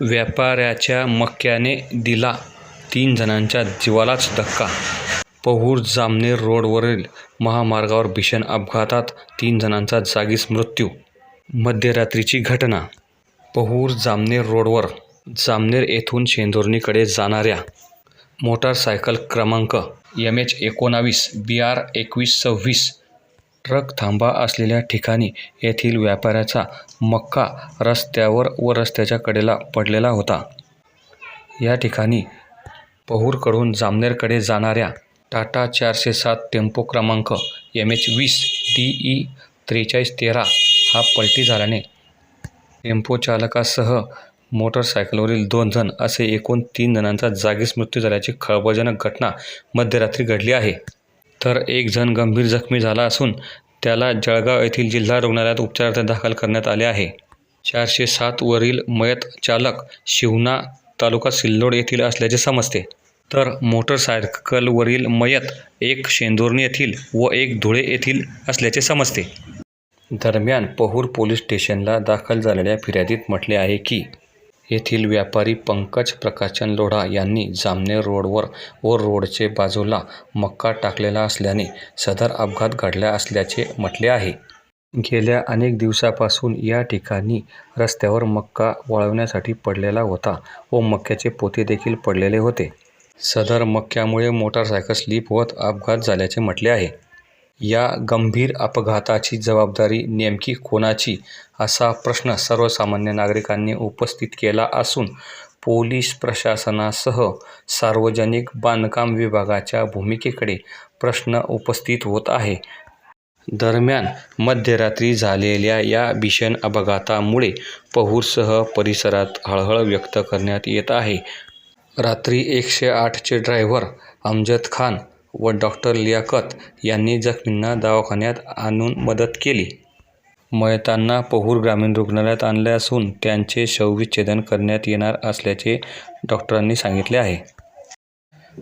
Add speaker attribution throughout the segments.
Speaker 1: व्यापाऱ्याच्या मक्याने दिला तीन जणांच्या जीवालाच धक्का. पहूर जामनेर रोडवरील महामार्गावर भीषण अपघातात तीन जणांचा जागीच मृत्यू. मध्यरात्रीची घटना. पहूर जामनेर रोडवर जामनेर येथून शेंदुर्णीकडे जाणाऱ्या मोटारसायकल क्रमांक एम एच एकोणावीस बी आर एकवीस सव्वीस ट्रक थांबा असलेल्या ठिकाणी येथील व्यापाऱ्याचा मक्का रस्त्यावर व रस्त्याच्या कडेला पडलेला होता. या ठिकाणी पहूरकडून जामनेरकडे जाणाऱ्या टाटा चारशे सात टेम्पो क्रमांक एम एच वीस डी ई त्रेचाळीस तेरा हा पलटी झाल्याने टेम्पो चालकासह मोटरसायकलवरील दोन जण असे एकूण तीन जणांचा जागीच मृत्यू झाल्याची खळबळजनक घटना मध्यरात्री घडली आहे. तर एक जण गंभीर जखमी झाला असून त्याला जळगाव येथील जिल्हा रुग्णालयात उपचारार्थ दाखल करण्यात आले आहे. चारशे सातवरील मयत चालक शिवना तालुका सिल्लोड येथील असल्याचे समजते. तर मोटरसायकलवरील मयत एक शेंदुर्णी येथील व एक धुळे येथील असल्याचे समजते. दरम्यान पहूर पोलीस स्टेशनला दाखल झालेल्या फिर्यादीत म्हटले आहे की येथील व्यापारी पंकज प्रकाशन लोढा यांनी जामनेर रोडवर व रोडचे बाजूला मक्का टाकलेला असल्याने सदर अपघात घडला असल्याचे म्हटले आहे. गेल्या अनेक दिवसापासून या ठिकाणी रस्त्यावर मक्का वाळवण्यासाठी पडलेला होता व मक्याचे पोते देखील पडलेले होते. सदर मक्यामुळे मोटारसायकल स्लिप होत अपघात झाल्याचे म्हटले आहे. या गंभीर अपघाताची जबाबदारी नेमकी कोणाची असा प्रश्न सर्वसामान्य नागरिकांनी उपस्थित केला असून पोलीस प्रशासनासह सार्वजनिक बांधकाम विभागाच्या भूमिकेकडे प्रश्न उपस्थित होत आहे. दरम्यान मध्यरात्री झालेल्या या भीषण अपघातामुळे पहूरसह परिसरात हळहळ व्यक्त करण्यात येत आहे. रात्री एकशे आठचे ड्रायव्हर अमजद खान व डॉक्टर लियाकत यांनी जखमींना दवाखान्यात आणून मदत केली. मयतांना पहूर ग्रामीण रुग्णालयात आणले असून त्यांचे शवविच्छेदन करण्यात येणार असल्याचे डॉक्टरांनी सांगितले आहे.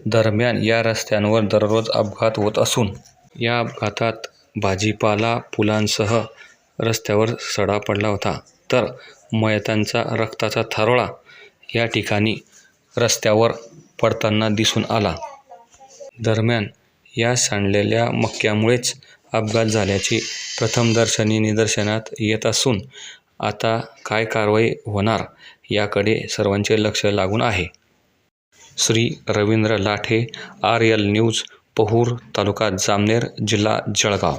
Speaker 1: दरम्यान या रस्त्यांवर दररोज अपघात होत असून या अपघातात भाजीपाला फुलांसह रस्त्यावर सडा पडला होता. तर मयतांचा रक्ताचा थारोळा या ठिकाणी रस्त्यावर पडताना दिसून आला. दरम्यान या सांडलेल्या मक्यामुळेच अपघात झाल्याचे प्रथमदर्शनी निदर्शनात येत असून आता काय कारवाई होणार याकडे सर्वांचे लक्ष लागून आहे. Shri Ravindra Lathe R L news Pahur taluka Jamner जिल्हा जळगाव.